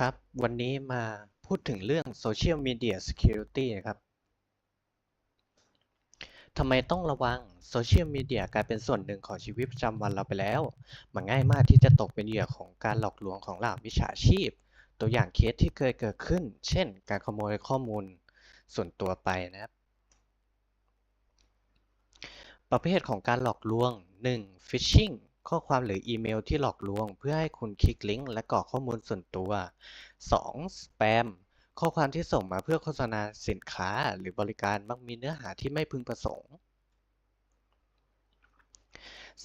ครับ วันนี้มาพูดถึงเรื่อง Social Media Security นะครับทำไมต้องระวัง Social Media กลายเป็นส่วนหนึ่งของชีวิตประจำวันเราไปแล้ว มันง่ายมากที่จะตกเป็นเหยื่อของการหลอกลวงของเหล่ามิจฉาชีพ ตัวอย่างเคสที่เคยเกิดขึ้น เช่น การขโมยข้อมูลส่วนตัวไปนะครับ ประเภทของการหลอกลวง 1. Phishing ข้อความหรืออีเมลที่หลอกลวง เพื่อให้คุณคลิกลิงก์และกรอกข้อมูลส่วนตัว 2. Spam ข้อความที่ส่งมาเพื่อโฆษณาสินค้าหรือบริการมักมีเนื้อหาที่ไม่พึงประสงค์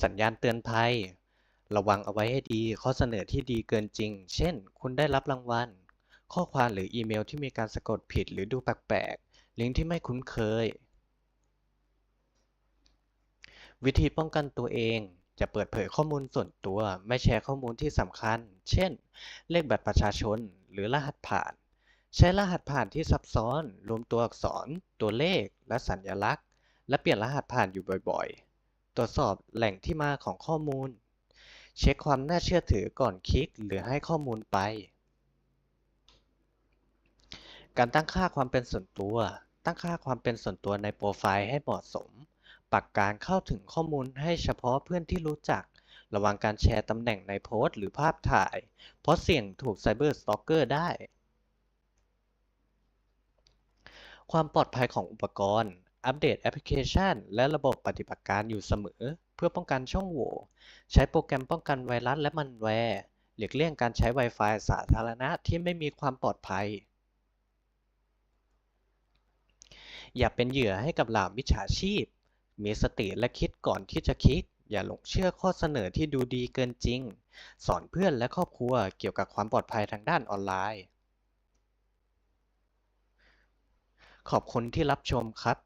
สัญญาณเตือนภัย ระวังเอาไว้ให้ดี ข้อเสนอที่ดีเกินจริง เช่น คุณได้รับรางวัล ข้อความหรืออีเมลที่มีการสะกดผิดหรือดูแปลกๆ ลิงก์ที่ไม่คุ้นเคย วิธีป้องกันตัวเอง จะเปิดเผยข้อมูลส่วนตัว ไม่แชร์ข้อมูลที่สำคัญ เช่น เลขบัตรประชาชน หรือรหัสผ่าน ใช้รหัสผ่านที่ซับซ้อน รวมตัวอักษร ตัวเลข และสัญลักษณ์ และเปลี่ยนรหัสผ่านอยู่บ่อยๆ ตรวจสอบแหล่งที่มาของข้อมูล เช็คความน่าเชื่อถือก่อนคลิกหรือให้ข้อมูลไป การตั้งค่าความเป็นส่วนตัว ตั้งค่าความเป็นส่วนตัวในโปรไฟล์ให้เหมาะสม ปักการเข้าถึงข้อมูลให้เฉพาะเพื่อนที่รู้จัก ระวังการแชร์ตำแหน่งในโพสต์หรือภาพถ่าย เพราะเสี่ยงถูกไซเบอร์สตอกเกอร์ได้ ความปลอดภัยของอุปกรณ์ อัปเดตแอปพลิเคชัน และระบบปฏิบัติการอยู่เสมอ เพื่อป้องกันช่องโหว่ ใช้โปรแกรมป้องกันไวรัสและมันแวร์หลีกเลี่ยงการใช้ Wi-Fi สาธารณะที่ไม่มีความปลอดภัย อย่าเป็นเหยื่อให้กับเหล่ามิจฉาชีพ มีสติและคิดก่อนที่จะคิด อย่าหลงเชื่อข้อเสนอที่ดูดีเกินจริง สอนเพื่อนและครอบครัวเกี่ยวกับความปลอดภัยทางด้านออนไลน์ ขอบคุณที่รับชมครับ